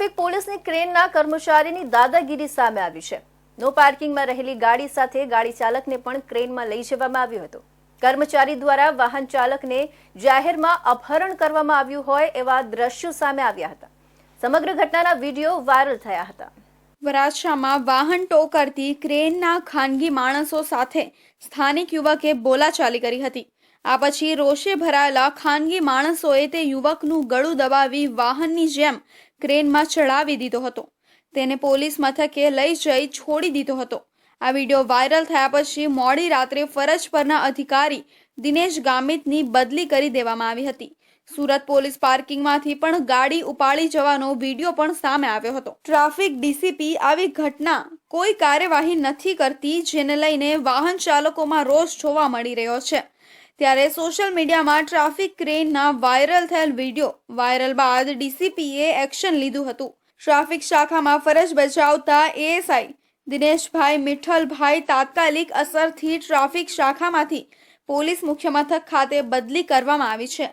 Traffic પોલીસની ક્રેનના કર્મચારીની દાદાગીરી સામે આવી છે. નો પાર્કિંગમાં રહેલી ગાડી સાથે ગાડી ચાલકને પણ ક્રેનમાં લઈ જવામાં આવ્યો હતો. કર્મચારી દ્વારા વાહન ચાલકને જાહેરમાં અપહરણ કરવામાં આવ્યું હોય એવા દ્રશ્યો સામે આવ્યા હતા. સમગ્ર ઘટનાના વીડિયો વાયરલ થયા હતા. વરાછામાં વાહન ટો કરતી ક્રેનના ખાનગી માણસો સાથે સ્થાનિક યુવકે બોલાચાલી કરી હતી. આ પછી રોષે ભરાયેલા ખાનગી માણસોએ તે યુવકનું ગળું દબાવી વાહનની જેમ ક્રેનમાં ચડાવી દીધો હતો. તેને પોલીસ મથકે લઈ જઈ છોડી દીધો હતો. આ વીડિયો વાયરલ થયા પછી મોડી રાત્રે ફરજ પરના અધિકારી દિનેશ ગામિતની બદલી કરી દેવામાં આવી હતી. સુરત પોલીસ પાર્કિંગમાંથી પણ ગાડી ઉપાડી જવાનો વીડિયો પણ સામે આવ્યો હતો. ટ્રાફિક ડીસીપી આવી ઘટના કોઈ કાર્યવાહી નથી કરતી, જેને લઈને વાહન ચાલકોમાં રોષ જોવા મળી રહ્યો છે. ત્યારે સોશિયલ મીડિયામાં ટ્રાફિક ક્રેનના વાયરલ થયેલ વીડિયો વાયરલ બાદ ડીસીપીએ એક્શન લીધું હતું. ટ્રાફિક શાખામાં ફરજ બજાવતા એએસઆઈ દિનેશભાઈ મિઠ્ઠલભાઈ તાત્કાલિક અસરથી ટ્રાફિક શાખામાંથી પોલીસ મુખ્યમથક ખાતે બદલી કરવામાં આવી છે.